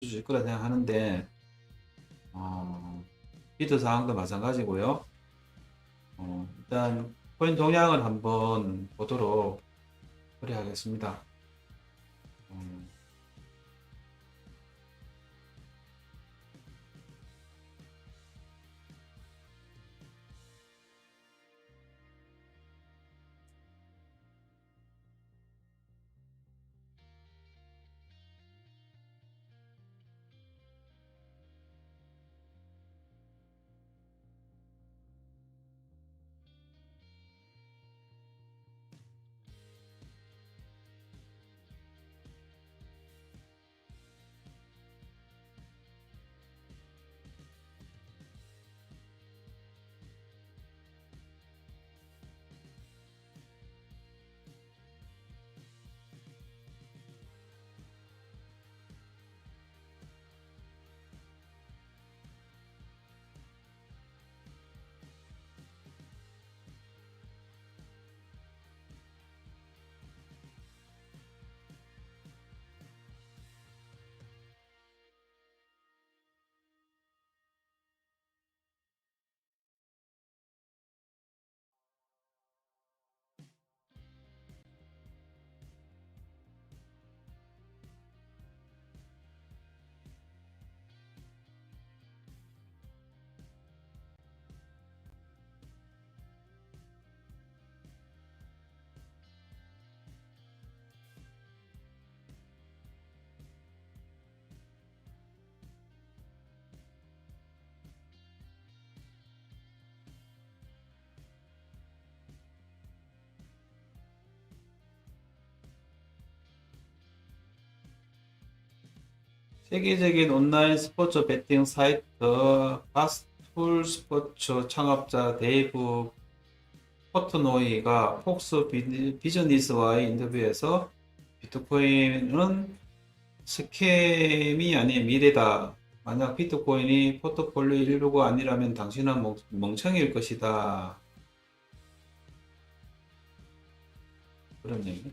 주실 거라 생각하는데 어, 비트 상황도 마찬가지고요. 어, 일단 코인 동향을 한번 보도록 그래 하겠습니다. 어, 세계적인 온라인 스포츠 베팅 사이트 바스툴 스포츠 창업자 데이브 포트노이가 폭스 비- 비즈니스와의 인터뷰에서 비트코인은 스캠이 아닌 미래다. 만약 비트코인이 포트폴리오 일부가 아니라면 당신은 멍- 멍청이일 것이다. 그런 얘기.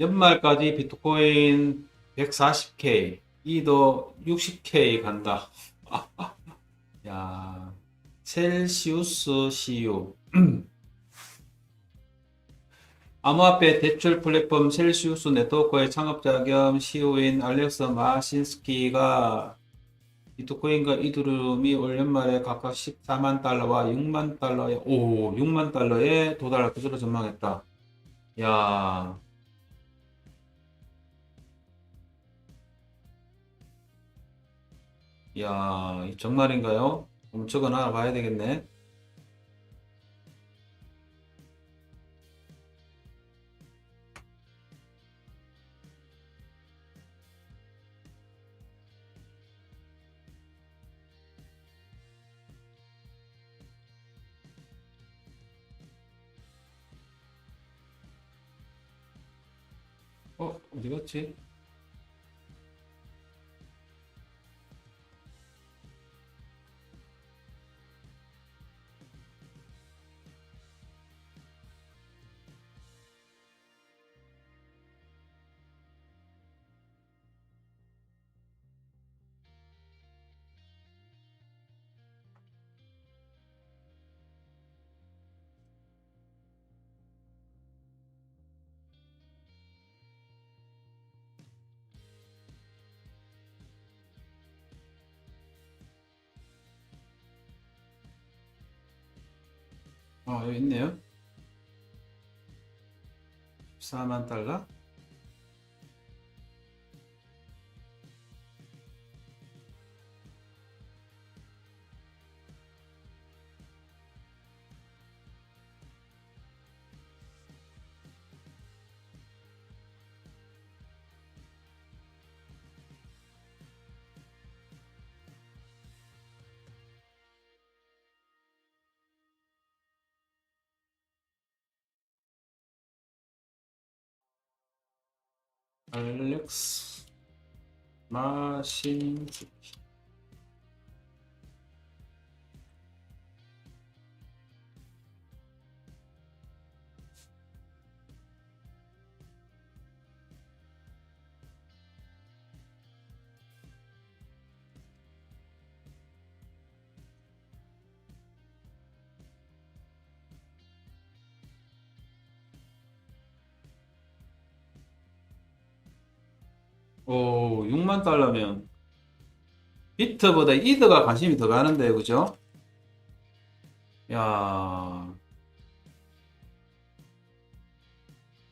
연말까지 비트코인 140K, 이더 60K 간다. 야, 셀시우스 CEO. 암호화폐 대출 플랫폼 셀시우스 네트워크의 창업자 겸 CEO인 알렉스 마신스키가 비트코인과 이더리움이 올 연말에 각각 14만 달러와 6만 달러에, 오, 6만 달러에 도달할 것으로 전망했다. 야, 야, 이 정말인가요? 그럼 저건 하나 봐야 되겠네. 어, 어디 갔지? 아, 여기 있네요. 14만 달러? 알렉스 마신스키 오, 6만 달러면 비트보다 이더가 관심이 더 가는데, 그죠? 야,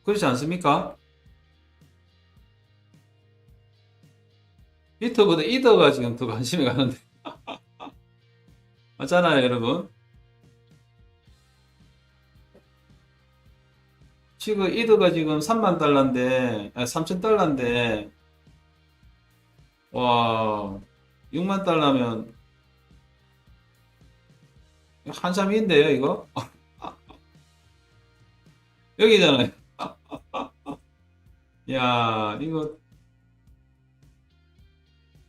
그렇지 않습니까? 비트보다 이더가 지금 더 관심이 가는데. 맞잖아요, 여러분. 지금 이더가 지금 3만 달러인데, 아, 3천 달러인데, 와, 6만 달러면 한참인데요, 이거? 여기잖아요. 야, 이거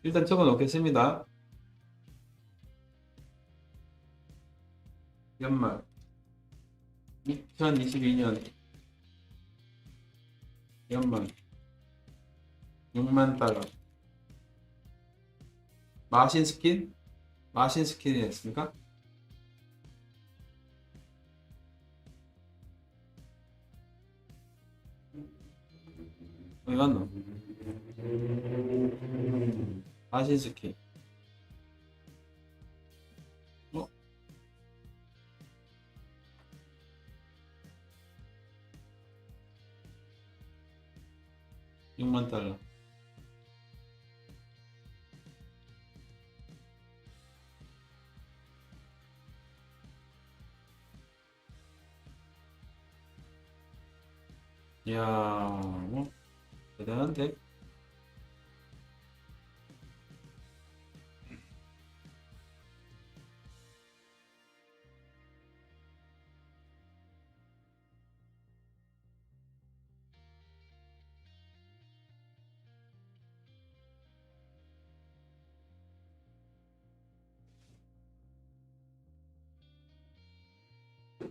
일단 적어 놓겠습니다. 연말 2022년 연말 6만 달러 마신 스킨? 마신 스킨이었습니까? 어디 갔노? 마신 스킨 어? 육만 달러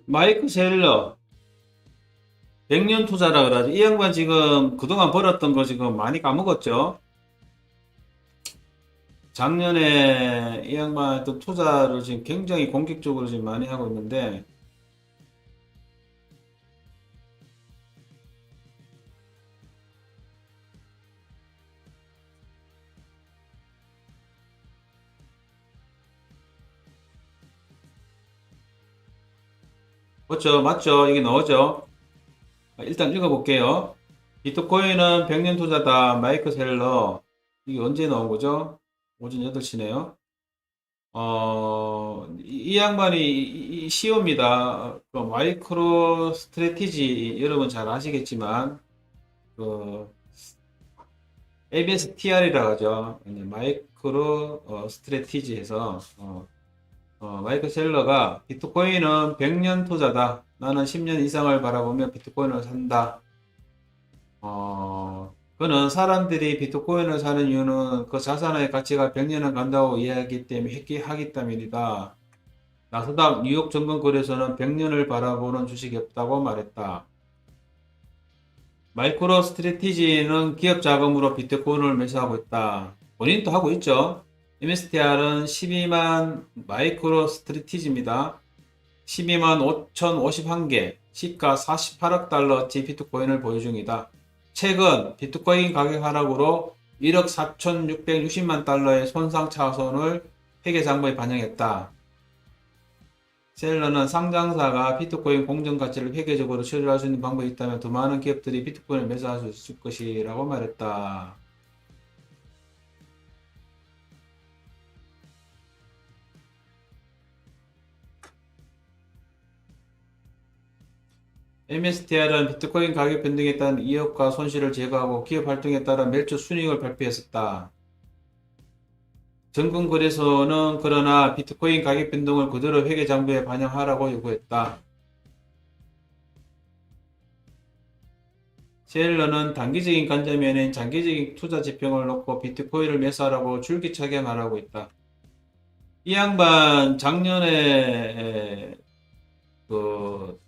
마이크 셀러 100년 투자라 그러지. 이 양반 지금 그동안 벌었던 거 지금 많이 까먹었죠? 작년에 이 양반 또 투자를 지금 굉장히 공격적으로 지금 많이 하고 있는데, 맞죠? 맞죠? 이게 나오죠? 아, 일단 읽어볼게요. 비트코인은 100년 투자다. 마이크 셀러. 이게 언제 나온 거죠? 오전 8시네요. 어, 이, 이 양반이 이- 이 CEO입니다. 그 마이크로 스트래티지 여러분 잘 아시겠지만 그 ABS TR이라고 하죠. 네, 마이크로 어, 스트래티지에서 어, 어, 마이크 셀러가 비트코인은 100년 투자다. 나는 10년 이상을 바라보며 비트코인을 산다. 어, 그는 사람들이 비트코인을 사는 이유는 그 자산의 가치가 100년은 간다고 이해하기 때문에 회귀하기 때문이다. 나스닥 뉴욕 정건거래소는 100년을 바라보는 주식이 없다고 말했다. 마이크로 스트래티지는 기업 자금으로 비트코인을 매수하고 있다. 본인도 하고 있죠. MSTR은 12만 마이크로 스트래티지입니다. 12만 5,051개, 시가 48억 달러치 비트코인을 보유 중이다. 최근 비트코인 가격 하락으로 1억 4,660만 달러의 손상 차손을 회계 장부에 반영했다. 셀러는 상장사가 비트코인 공정 가치를 회계적으로 처리할 수 있는 방법이 있다면 더 많은 기업들이 비트코인을 매수할 수 있을 것이라고 말했다. MSTR은 비트코인 가격 변동에 따른 이익과 손실을 제거하고 기업 활동에 따른 매출 순이익을 발표했었다. 정근거래소는 그러나 비트코인 가격 변동을 그대로 회계 장부에 반영하라고 요구했다. 셀러는 단기적인 관점이 아닌 장기적인 투자 지평을 놓고 비트코인을 매수하라고 줄기차게 말하고 있다. 이 양반 작년에 그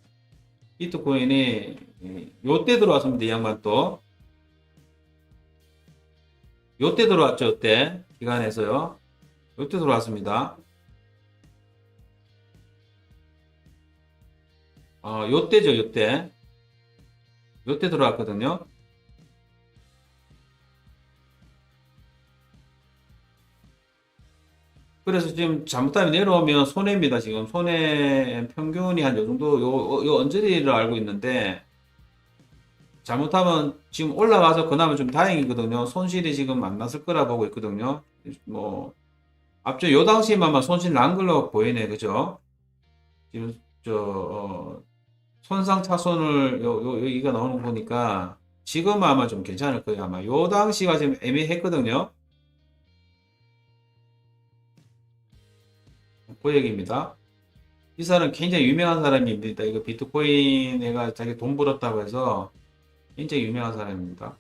비트코인이 요때 들어왔습니다. 이 양반 또. 요때 들어왔죠. 요때. 기간에서요. 요때 들어왔습니다. 어, 요때죠. 요때. 요때 들어왔거든요. 그래서 지금 잘못하면 내려오면 손해입니다. 지금 손해 평균이 한 요 정도 요, 요 언저리를 알고 있는데 잘못하면 지금 올라가서 그나마 좀 다행이거든요. 손실이 지금 안 났을 거라 보고 있거든요. 뭐 앞쪽 요 당시에만 손실 난 걸로 보이네, 그죠? 지금 저 어, 손상 차손을 요, 요 여기가 나오는 거 보니까 지금 아마 좀 괜찮을 거예요. 아마 요 당시가 지금 애매했거든요. 그 얘기입니다. 이 사람은 굉장히 유명한 사람입니다. 이거 비트코인에가 자기 돈 벌었다고 해서 굉장히 유명한 사람입니다.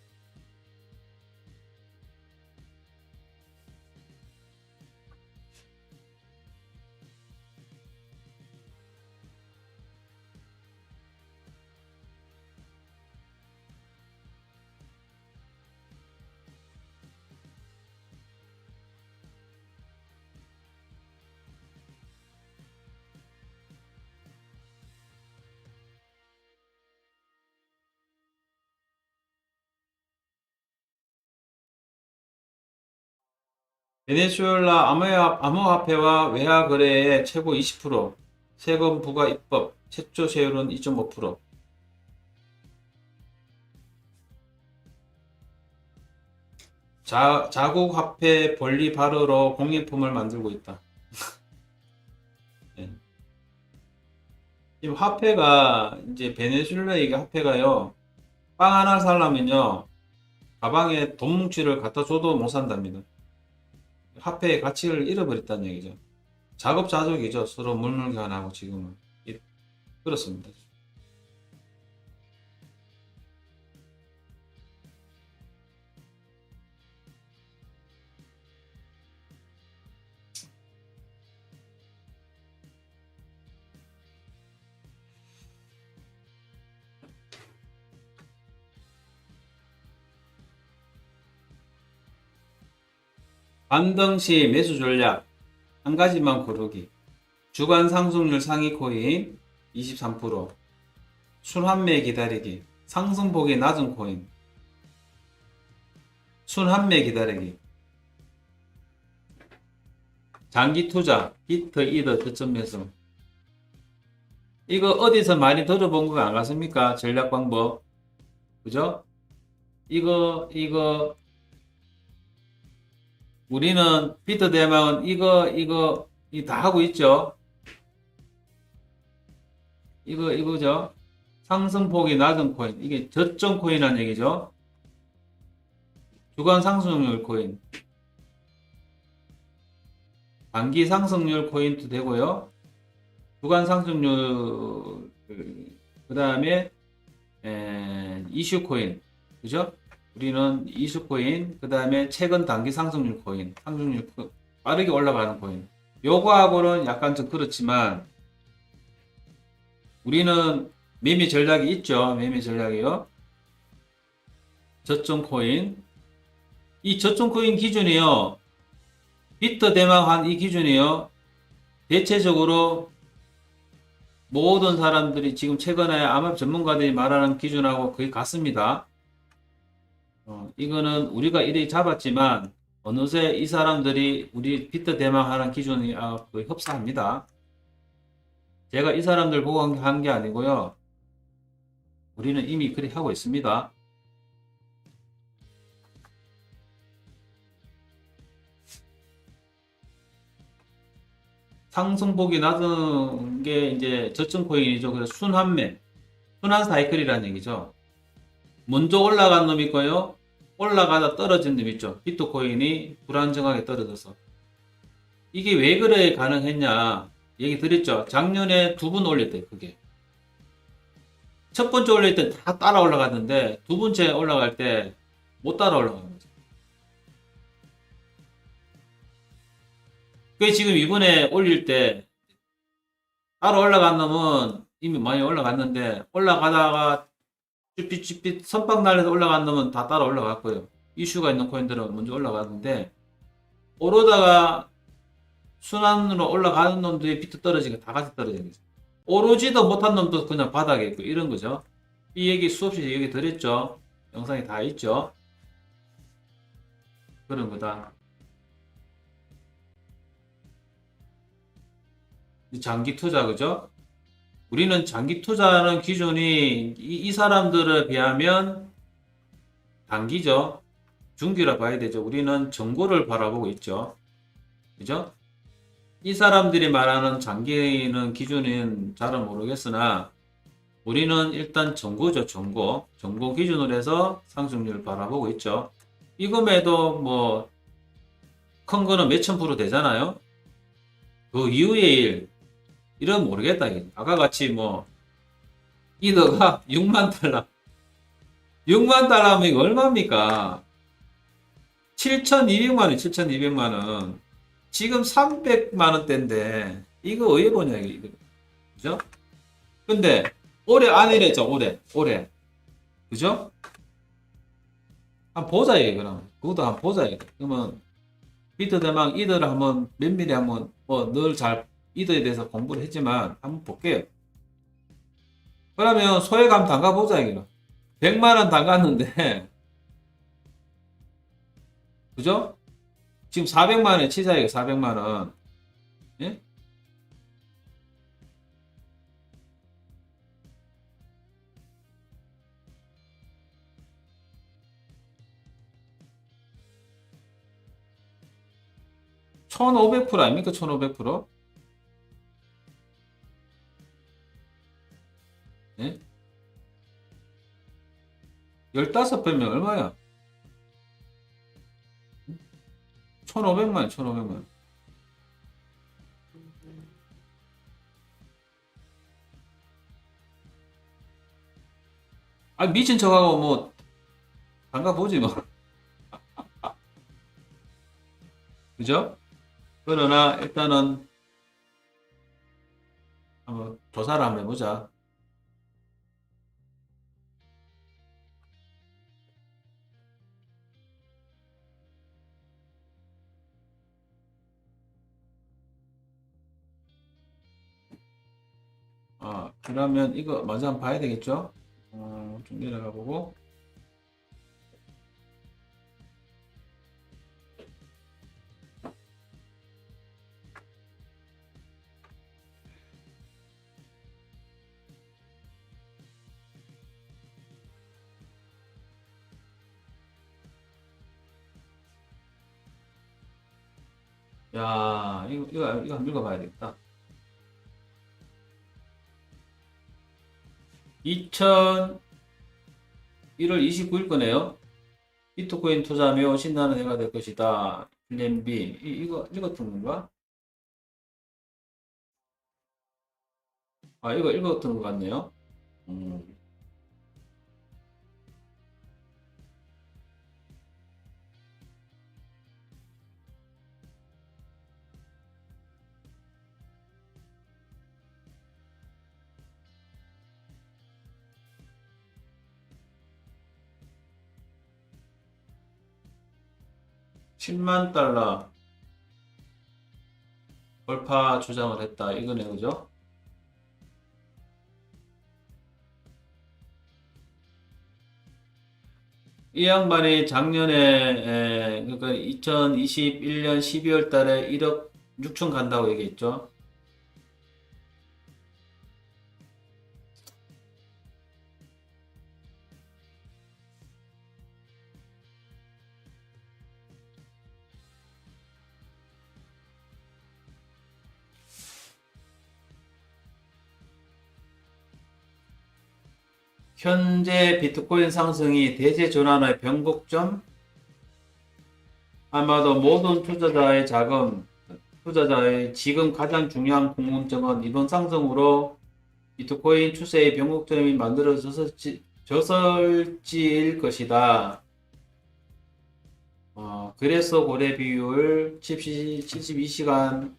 베네수엘라 암호화- 암호화폐와 외화 거래의 최고 20%, 세금 부과 입법, 최초 세율은 2.5%. 자, 자국 화폐 권리 발효로 공예품을 만들고 있다. 네. 지금 화폐가 이제 베네수엘라 이게 화폐가요. 빵 하나 살려면요. 가방에 돈 뭉치를 갖다 줘도 못 산답니다. 화폐의 가치를 잃어버렸다는 얘기죠. 작업자족이죠. 서로 물물교환하고 지금은. 이- 그렇습니다. 반등 시 매수 전략 한 가지만 고르기. 주간 상승률 상위 코인 23%. 순환매 기다리기. 상승폭이 낮은 코인. 순환매 기다리기. 장기 투자 비트 이더 저점 매수. 이거 어디서 많이 들어본 거 안 같습니까? 전략 방법. 그죠? 이거 이거 우리는 비트 대망은 이거 이거 이 다 하고 있죠. 이거 이거죠. 상승폭이 낮은 코인 이게 저점 코인이라는 얘기죠. 주간 상승률 코인, 단기 상승률 코인도 되고요. 주간 상승률 그 다음에 이슈 코인 그죠? 우리는 이슈 코인, 그 다음에 최근 단기 상승률 코인, 상승률 코- 빠르게 올라가는 코인. 요거하고는 약간 좀 그렇지만 우리는 매매 전략이 있죠. 매매 전략이요. 저점 코인. 이 저점 코인 기준이요. 비트 대망한 이 기준이요. 대체적으로 모든 사람들이 지금 최근에 암압 전문가들이 말하는 기준하고 거의 같습니다. 어, 이거는 우리가 이리 잡았지만 어느새 이 사람들이 우리 비트 대망하는 기준이 아, 거의 흡사합니다. 제가 이 사람들 보고 한 게 아니고요. 우리는 이미 그렇게 하고 있습니다. 상승폭이 낮은 게 이제 저점 코인이죠. 그래서 순환매, 순환 사이클이라는 얘기죠. 먼저 올라간 놈이 있고요. 올라가다 떨어진 놈 있죠. 비트코인이 불안정하게 떨어져서. 이게 왜 그래 가능했냐. 얘기 드렸죠. 작년에 두번 올렸대, 그게. 첫 번째 올릴 때 다 따라 올라갔는데, 두 번째 올라갈 때 못 따라 올라간 거죠. 그게 지금 이번에 올릴 때, 따라 올라간 놈은 이미 많이 올라갔는데, 올라가다가 쭈삣쭈삣 선박 날려서 올라간 놈은 다 따라 올라갔고요. 이슈가 있는 코인들은 먼저 올라갔는데 오르다가 순환으로 올라가는 놈들이 비트 떨어지니까 다 같이 떨어지는 거죠. 오르지도 못한 놈도 그냥 바닥에 있고 이런 거죠. 이 얘기 수없이 얘기 드렸죠. 영상에 다 있죠. 그런 거다. 장기 투자 그죠? 우리는 장기 투자하는 기준이 이, 이 사람들에 비하면 단기죠. 중기라 봐야 되죠. 우리는 정고를 바라보고 있죠. 그죠? 이 사람들이 말하는 장기는 기준은 잘은 모르겠으나 우리는 일단 정고죠. 정고. 정고 기준으로 해서 상승률을 바라보고 있죠. 이금에도 뭐 큰 거는 몇천 프로 되잖아요. 그 이후의 일 이런 모르겠다. 아까 같이 뭐 이더가 6만 달러 6만 달러면 이거 얼마입니까? 7,200만 원, 7,200만 원. 지금 300만 원대인데 이거 어디에 보냐 이거. 그죠? 근데 올해 안이랬죠, 올해. 올해. 그죠? 한번 보자 이게 그럼. 그것도 한번 보자 이게. 그러면 비트 대망 이더를 한번 면밀히 한번 뭐 늘 잘 이더에 대해서 공부를 했지만 한번 볼게요. 그러면 소외감 담가 보자 이거. 100만 원 담갔는데 그죠? 지금 400만 원에 치자 이거 400만 원. 예? (1500% 아닙니까) (1500% 예? 15배면 얼마야? 1500만, 1500만. 아, 미친 척하고 뭐, 반가 보지 뭐. 그죠? 그러나 일단은 한번 조사를 한번 해보자. 그러면 이거 먼저 한번 봐야 되겠죠? 어, 좀 내려가 보고. 야, 이거, 이거, 이거 한번 읽어봐야 되겠다. 2000 1월 29일 거네요. 비트코인 투자 매우 신나는 해가 될 것이다. 플랜 B. 이, 이거, 읽었던 건가? 아, 이거 읽었던 것 같네요. 음. 십만 달러 돌파 주장을 했다. 이거네, 그죠? 이 양반이 작년에, 에, 그러니까 2021년 12월 달에 1억 6천 간다고 얘기했죠. 현재 비트코인 상승이 대세 전환의 변곡점? 아마도 모든 투자자의 자금, 투자자의 지금 가장 중요한 궁금점은 이번 상승으로 비트코인 추세의 변곡점이 만들어졌을지 졌을지일 것이다. 어, 그래서 고래 비율 72시간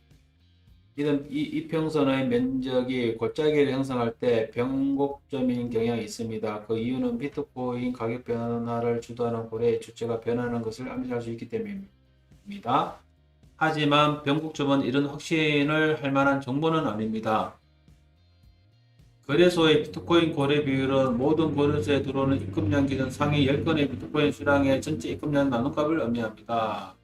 이런 이, 이평선의 면적이 골짜기를 형성할 때 변곡점인 경향이 있습니다. 그 이유는 비트코인 가격 변화를 주도하는 고래의 주체가 변하는 것을 암시할 수 있기 때문입니다. 하지만 변곡점은 이런 확신을 할 만한 정보는 아닙니다. 거래소의 비트코인 거래 비율은 모든 거래소에 들어오는 입금량 기준 상위 10건의 비트코인 수량의 전체 입금량 나눔값을 의미합니다.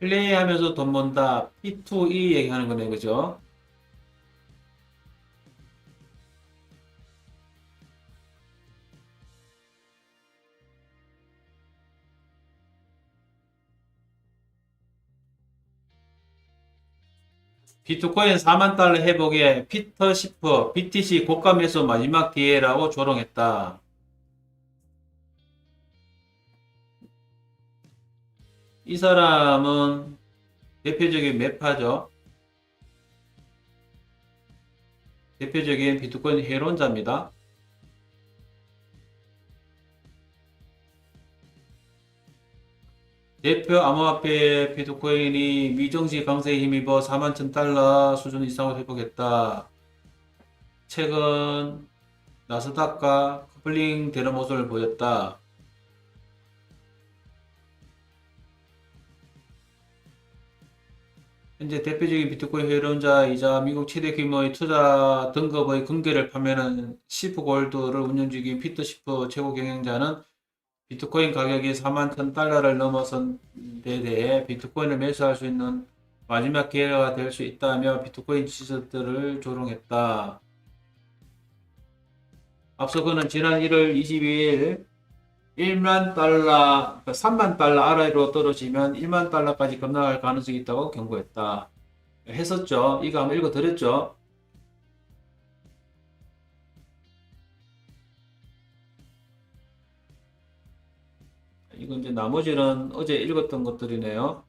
플레이하면서 돈 번다. P2E 얘기하는 거네, 그죠? 비트코인 4만 달러 회복에 피터 시퍼, BTC 고가 매수 마지막 기회라고 조롱했다. 이 사람은 대표적인 매파죠. 대표적인 비트코인 회론자입니다. 대표 암호화폐 비트코인이 미정시 강세에 힘입어 4만 천 달러 수준 이상으로 회복했다. 최근 나스닥과 커플링 되는 모습을 보였다. 현재 대표적인 비트코인 회원자이자 미국 최대 규모의 투자 등급의 금괴를 판매하는 시프 골드를 운영 중인 피터 시프 최고 경영자는 비트코인 가격이 4만 천 달러를 넘어선 데 대해 비트코인을 매수할 수 있는 마지막 기회가 될 수 있다며 비트코인 지수들을 조롱했다. 앞서 그는 지난 1월 22일 1만 달러, 3만 달러 아래로 떨어지면 1만 달러까지 급락할 가능성이 있다고 경고했다. 했었죠. 이거 한번 읽어드렸죠. 이건 이제 나머지는 어제 읽었던 것들이네요.